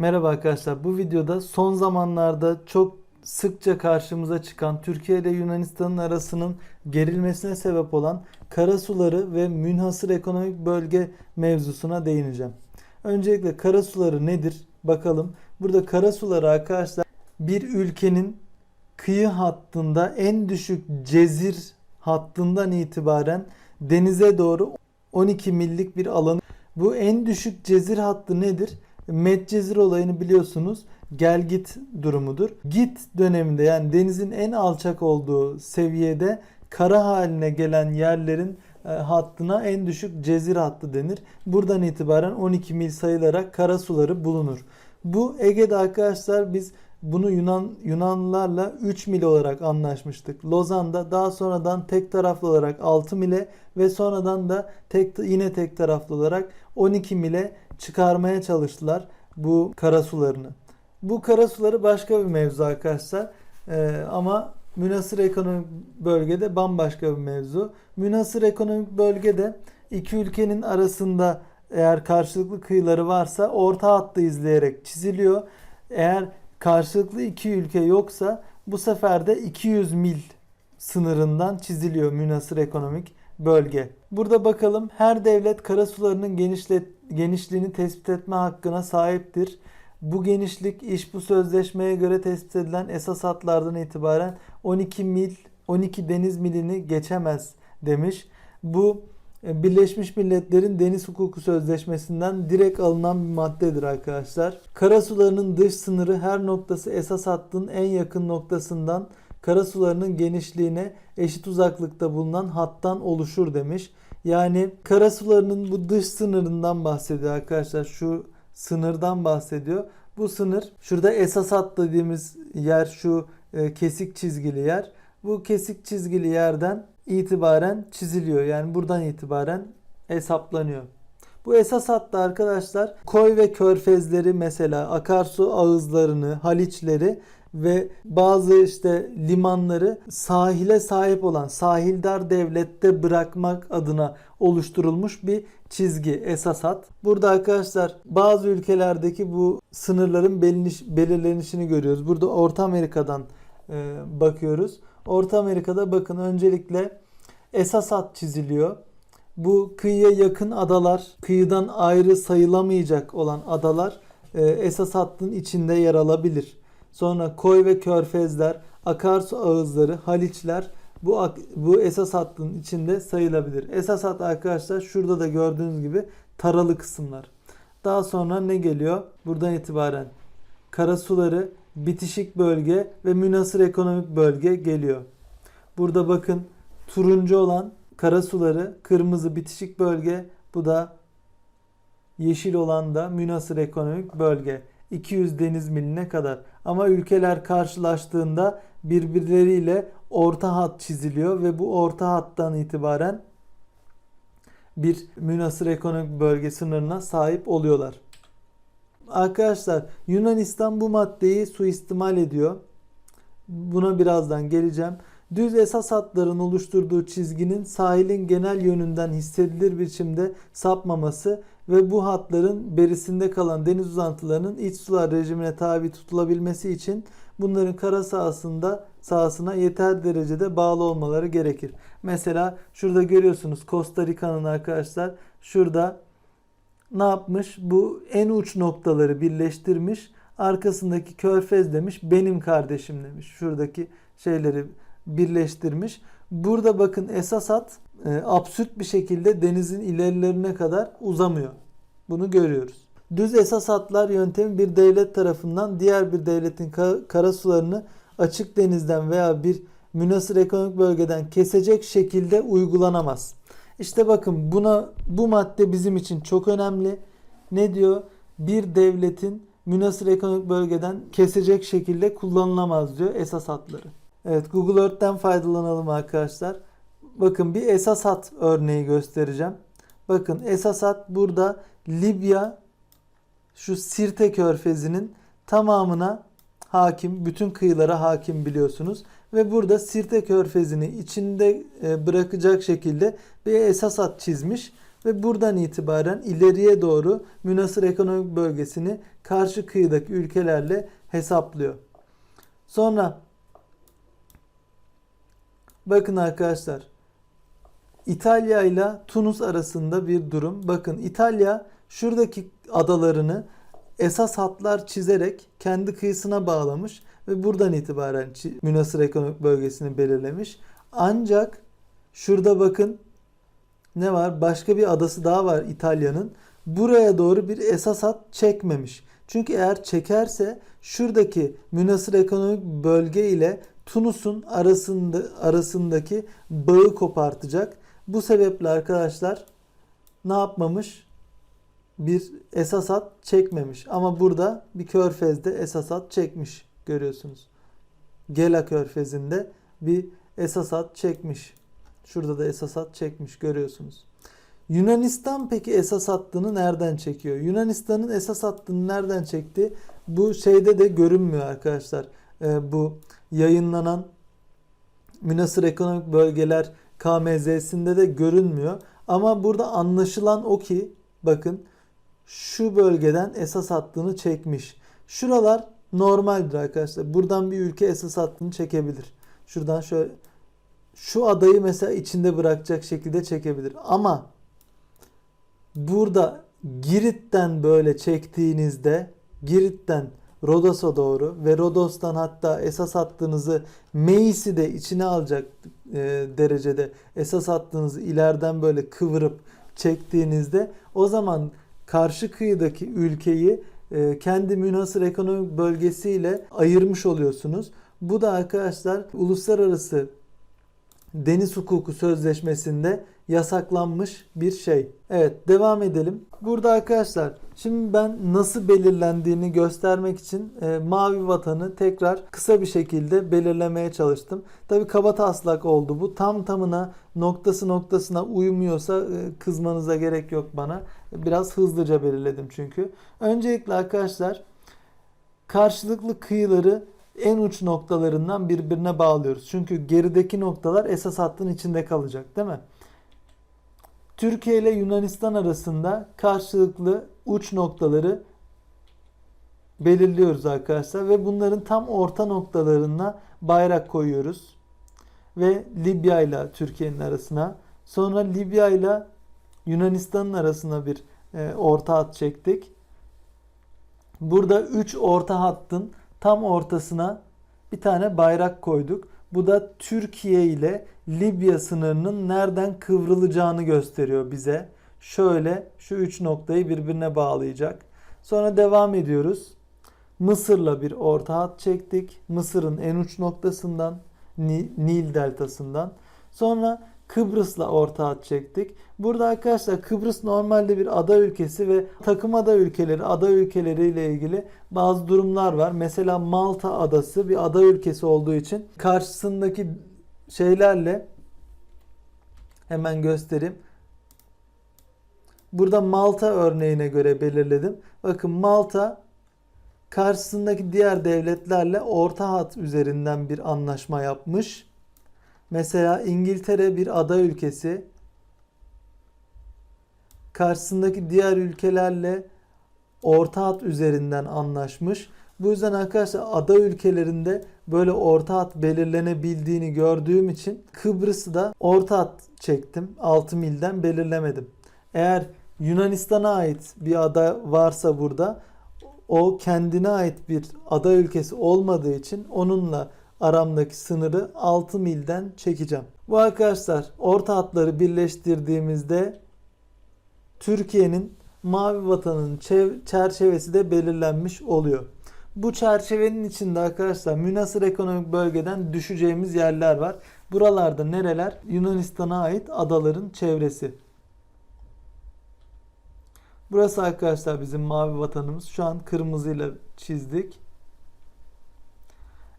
Merhaba arkadaşlar. Bu videoda son zamanlarda çok sıkça karşımıza çıkan Türkiye ile Yunanistan'ın arasının gerilmesine sebep olan karasuları ve münhasır ekonomik bölge mevzusuna değineceğim. Öncelikle karasuları nedir? Bakalım. Burada karasuları arkadaşlar bir ülkenin kıyı hattında en düşük cezir hattından itibaren denize doğru 12 millik bir alanı. Bu en düşük cezir hattı nedir? Medcezir olayını biliyorsunuz. Gel git durumudur. Git döneminde yani denizin en alçak olduğu seviyede kara haline gelen yerlerin e, hattına en düşük cezir hattı denir. Buradan itibaren 12 mil sayılarak kara suları bulunur. Bu Ege'de arkadaşlar biz bunu Yunan Yunanlılarla 3 mil olarak anlaşmıştık. Lozan'da daha sonradan tek taraflı olarak 6 mile ve sonradan da tek yine tek taraflı olarak 12 mile çıkarmaya çalıştılar bu karasularını. Bu karasuları başka bir mevzu arkadaşlar. Ee, ama münasır ekonomik bölgede bambaşka bir mevzu. Münasır ekonomik bölgede iki ülkenin arasında eğer karşılıklı kıyıları varsa orta hattı izleyerek çiziliyor. Eğer karşılıklı iki ülke yoksa bu sefer de 200 mil sınırından çiziliyor münasır ekonomik bölge. Burada bakalım her devlet karasularının genişlet, genişliğini tespit etme hakkına sahiptir. Bu genişlik iş bu sözleşmeye göre tespit edilen esas hatlardan itibaren 12 mil 12 deniz milini geçemez demiş. Bu Birleşmiş Milletler'in Deniz Hukuku Sözleşmesi'nden direkt alınan bir maddedir arkadaşlar. Karasularının dış sınırı her noktası esas hattın en yakın noktasından karasularının genişliğine eşit uzaklıkta bulunan hattan oluşur demiş. Yani karasularının bu dış sınırından bahsediyor arkadaşlar. Şu sınırdan bahsediyor. Bu sınır şurada esas hat dediğimiz yer şu e, kesik çizgili yer. Bu kesik çizgili yerden itibaren çiziliyor. Yani buradan itibaren hesaplanıyor. Bu esas hatta arkadaşlar koy ve körfezleri mesela akarsu ağızlarını, haliçleri ve bazı işte limanları sahile sahip olan sahildar devlette bırakmak adına oluşturulmuş bir çizgi esas hat. Burada arkadaşlar bazı ülkelerdeki bu sınırların belirlenişini görüyoruz. Burada Orta Amerika'dan e, bakıyoruz. Orta Amerika'da bakın öncelikle esas hat çiziliyor. Bu kıyıya yakın adalar, kıyıdan ayrı sayılamayacak olan adalar e, esas hattın içinde yer alabilir. Sonra koy ve körfezler, akarsu ağızları, haliçler bu bu esas hattın içinde sayılabilir. Esas hat arkadaşlar şurada da gördüğünüz gibi taralı kısımlar. Daha sonra ne geliyor? Buradan itibaren karasuları, bitişik bölge ve münasır ekonomik bölge geliyor. Burada bakın turuncu olan karasuları, kırmızı bitişik bölge, bu da yeşil olan da münasır ekonomik bölge. 200 deniz miline kadar. Ama ülkeler karşılaştığında birbirleriyle orta hat çiziliyor ve bu orta hattan itibaren bir münasır ekonomik bölge sınırına sahip oluyorlar. Arkadaşlar Yunanistan bu maddeyi suistimal ediyor. Buna birazdan geleceğim. Düz esas hatların oluşturduğu çizginin sahilin genel yönünden hissedilir biçimde sapmaması ve bu hatların berisinde kalan deniz uzantılarının iç sular rejimine tabi tutulabilmesi için bunların kara sahasında sahasına yeter derecede bağlı olmaları gerekir. Mesela şurada görüyorsunuz Costa Rica'nın arkadaşlar şurada ne yapmış? Bu en uç noktaları birleştirmiş. Arkasındaki körfez demiş benim kardeşim demiş. Şuradaki şeyleri birleştirmiş. Burada bakın esas hat e, absürt bir şekilde denizin ilerilerine kadar uzamıyor. Bunu görüyoruz. Düz esas hatlar yöntemi bir devlet tarafından diğer bir devletin kara sularını açık denizden veya bir münasır ekonomik bölgeden kesecek şekilde uygulanamaz. İşte bakın buna bu madde bizim için çok önemli. Ne diyor? Bir devletin münasır ekonomik bölgeden kesecek şekilde kullanılamaz diyor esas hatları. Evet Google Earth'ten faydalanalım arkadaşlar. Bakın bir esas hat örneği göstereceğim. Bakın esas hat burada Libya şu Sirte körfezinin tamamına hakim, bütün kıyılara hakim biliyorsunuz. Ve burada Sirte körfezini içinde e, bırakacak şekilde bir esas hat çizmiş. ve buradan itibaren ileriye doğru münhasır ekonomik bölgesini karşı kıyıdaki ülkelerle hesaplıyor. Sonra bakın arkadaşlar İtalya ile Tunus arasında bir durum. Bakın İtalya şuradaki adalarını esas hatlar çizerek kendi kıyısına bağlamış ve buradan itibaren münhasır ekonomik bölgesini belirlemiş. Ancak şurada bakın ne var? Başka bir adası daha var İtalya'nın. Buraya doğru bir esas hat çekmemiş. Çünkü eğer çekerse şuradaki münhasır ekonomik bölge ile Tunus'un arasında arasındaki bağı kopartacak. Bu sebeple arkadaşlar ne yapmamış? Bir esas hat çekmemiş. Ama burada bir körfezde esas hat çekmiş görüyorsunuz. Gela körfezinde bir esas hat çekmiş. Şurada da esas hat çekmiş görüyorsunuz. Yunanistan peki esas hattını nereden çekiyor? Yunanistan'ın esas hattını nereden çekti? Bu şeyde de görünmüyor arkadaşlar. Ee, bu yayınlanan münhasır ekonomik bölgeler KMZ'sinde de görünmüyor. Ama burada anlaşılan o ki bakın şu bölgeden esas hattını çekmiş. Şuralar normaldir arkadaşlar. Buradan bir ülke esas hattını çekebilir. Şuradan şöyle şu adayı mesela içinde bırakacak şekilde çekebilir. Ama burada Girit'ten böyle çektiğinizde Girit'ten Rodos'a doğru ve Rodos'tan hatta esas hattınızı Meis'i de içine alacak e, derecede esas hattınızı ileriden böyle kıvırıp çektiğinizde o zaman karşı kıyıdaki ülkeyi kendi münhasır ekonomik bölgesiyle ayırmış oluyorsunuz. Bu da arkadaşlar uluslararası deniz hukuku sözleşmesinde yasaklanmış bir şey. Evet devam edelim. Burada arkadaşlar şimdi ben nasıl belirlendiğini göstermek için e, mavi vatanı tekrar kısa bir şekilde belirlemeye çalıştım. Tabi kaba taslak oldu bu. Tam tamına noktası noktasına uymuyorsa e, kızmanıza gerek yok bana. Biraz hızlıca belirledim çünkü. Öncelikle arkadaşlar karşılıklı kıyıları en uç noktalarından birbirine bağlıyoruz. Çünkü gerideki noktalar esas hattın içinde kalacak değil mi? Türkiye ile Yunanistan arasında karşılıklı uç noktaları belirliyoruz arkadaşlar ve bunların tam orta noktalarına bayrak koyuyoruz. Ve Libya ile Türkiye'nin arasına sonra Libya ile Yunanistan'ın arasına bir e, orta hat çektik. Burada 3 orta hattın tam ortasına bir tane bayrak koyduk. Bu da Türkiye ile Libya sınırının nereden kıvrılacağını gösteriyor bize. Şöyle şu üç noktayı birbirine bağlayacak. Sonra devam ediyoruz. Mısır'la bir orta hat çektik. Mısır'ın en uç noktasından Nil deltasından. Sonra Kıbrıs'la orta hat çektik. Burada arkadaşlar Kıbrıs normalde bir ada ülkesi ve takım ada ülkeleri, ada ülkeleri ile ilgili bazı durumlar var. Mesela Malta adası bir ada ülkesi olduğu için karşısındaki şeylerle hemen göstereyim. Burada Malta örneğine göre belirledim. Bakın Malta karşısındaki diğer devletlerle orta hat üzerinden bir anlaşma yapmış. Mesela İngiltere bir ada ülkesi. Karşısındaki diğer ülkelerle orta hat üzerinden anlaşmış. Bu yüzden arkadaşlar ada ülkelerinde böyle orta hat belirlenebildiğini gördüğüm için Kıbrıs'ı da orta hat çektim. 6 milden belirlemedim. Eğer Yunanistan'a ait bir ada varsa burada o kendine ait bir ada ülkesi olmadığı için onunla aramdaki sınırı 6 milden çekeceğim. Bu arkadaşlar orta hatları birleştirdiğimizde Türkiye'nin mavi vatanın çerçevesi de belirlenmiş oluyor. Bu çerçevenin içinde arkadaşlar münasır ekonomik bölgeden düşeceğimiz yerler var. Buralarda nereler? Yunanistan'a ait adaların çevresi. Burası arkadaşlar bizim mavi vatanımız. Şu an kırmızıyla çizdik.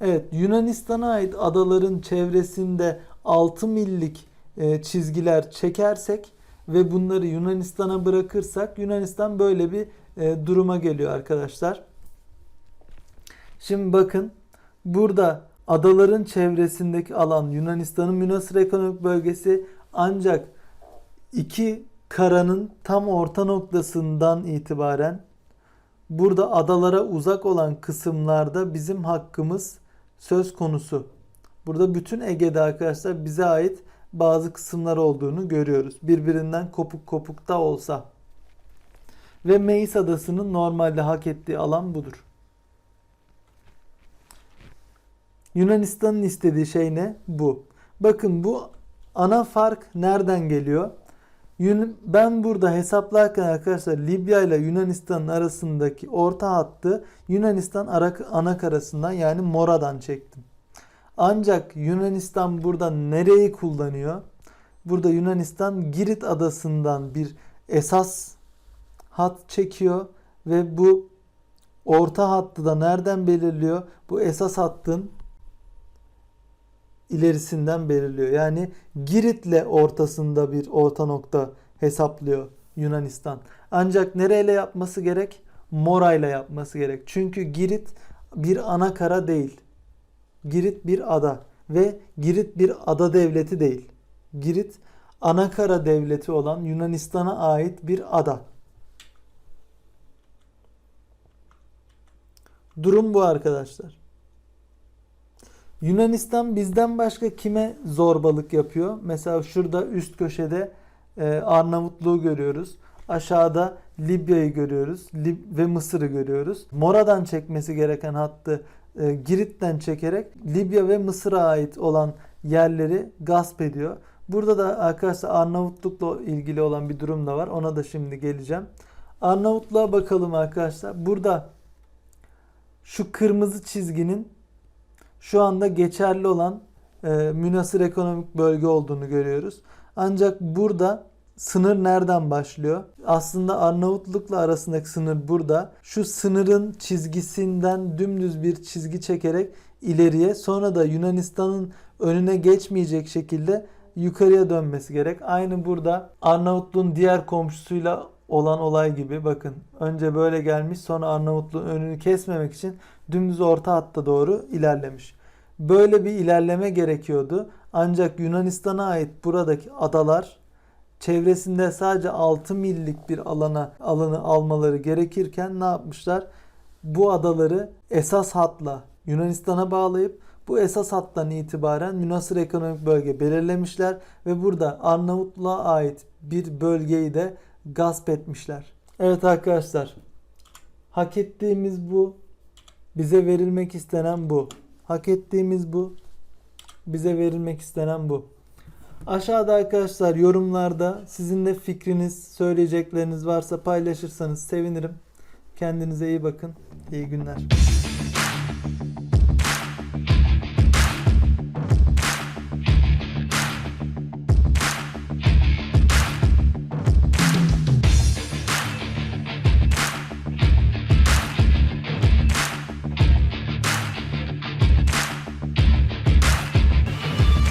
Evet Yunanistan'a ait adaların çevresinde 6 millik e, çizgiler çekersek ve bunları Yunanistan'a bırakırsak Yunanistan böyle bir e, duruma geliyor arkadaşlar. Şimdi bakın burada adaların çevresindeki alan Yunanistan'ın münasır ekonomik bölgesi ancak iki karanın tam orta noktasından itibaren burada adalara uzak olan kısımlarda bizim hakkımız söz konusu. Burada bütün Ege'de arkadaşlar bize ait bazı kısımlar olduğunu görüyoruz. Birbirinden kopuk kopuk da olsa. Ve Meis Adası'nın normalde hak ettiği alan budur. Yunanistan'ın istediği şey ne? Bu. Bakın bu ana fark nereden geliyor? Ben burada hesaplarken arkadaşlar Libya ile Yunanistan'ın arasındaki orta hattı Yunanistan ana karasından yani Mora'dan çektim. Ancak Yunanistan burada nereyi kullanıyor? Burada Yunanistan Girit adasından bir esas hat çekiyor ve bu orta hattı da nereden belirliyor? Bu esas hattın ilerisinden belirliyor. Yani Girit'le ortasında bir orta nokta hesaplıyor Yunanistan. Ancak nereyle yapması gerek? Morayla yapması gerek. Çünkü Girit bir ana kara değil. Girit bir ada ve Girit bir ada devleti değil. Girit ana kara devleti olan Yunanistan'a ait bir ada. Durum bu arkadaşlar. Yunanistan bizden başka kime zorbalık yapıyor? Mesela şurada üst köşede e, Arnavutluğu görüyoruz. Aşağıda Libya'yı görüyoruz Lib- ve Mısır'ı görüyoruz. Mora'dan çekmesi gereken hattı e, Girit'ten çekerek Libya ve Mısır'a ait olan yerleri gasp ediyor. Burada da arkadaşlar Arnavutlukla ilgili olan bir durum da var. Ona da şimdi geleceğim. Arnavutluğa bakalım arkadaşlar. Burada şu kırmızı çizginin şu anda geçerli olan e, münasır ekonomik bölge olduğunu görüyoruz. Ancak burada sınır nereden başlıyor? Aslında Arnavutluk'la arasındaki sınır burada. Şu sınırın çizgisinden dümdüz bir çizgi çekerek ileriye sonra da Yunanistan'ın önüne geçmeyecek şekilde yukarıya dönmesi gerek. Aynı burada Arnavutluğun diğer komşusuyla olan olay gibi bakın önce böyle gelmiş sonra Arnavutluğun önünü kesmemek için dümdüz orta hatta doğru ilerlemiş. Böyle bir ilerleme gerekiyordu. Ancak Yunanistan'a ait buradaki adalar çevresinde sadece 6 millik bir alana alanı almaları gerekirken ne yapmışlar? Bu adaları esas hatla Yunanistan'a bağlayıp bu esas hattan itibaren münasır ekonomik bölge belirlemişler ve burada Arnavutluğa ait bir bölgeyi de gasp etmişler. Evet arkadaşlar. Hak ettiğimiz bu. Bize verilmek istenen bu. Hak ettiğimiz bu. Bize verilmek istenen bu. Aşağıda arkadaşlar yorumlarda sizin de fikriniz, söyleyecekleriniz varsa paylaşırsanız sevinirim. Kendinize iyi bakın. İyi günler.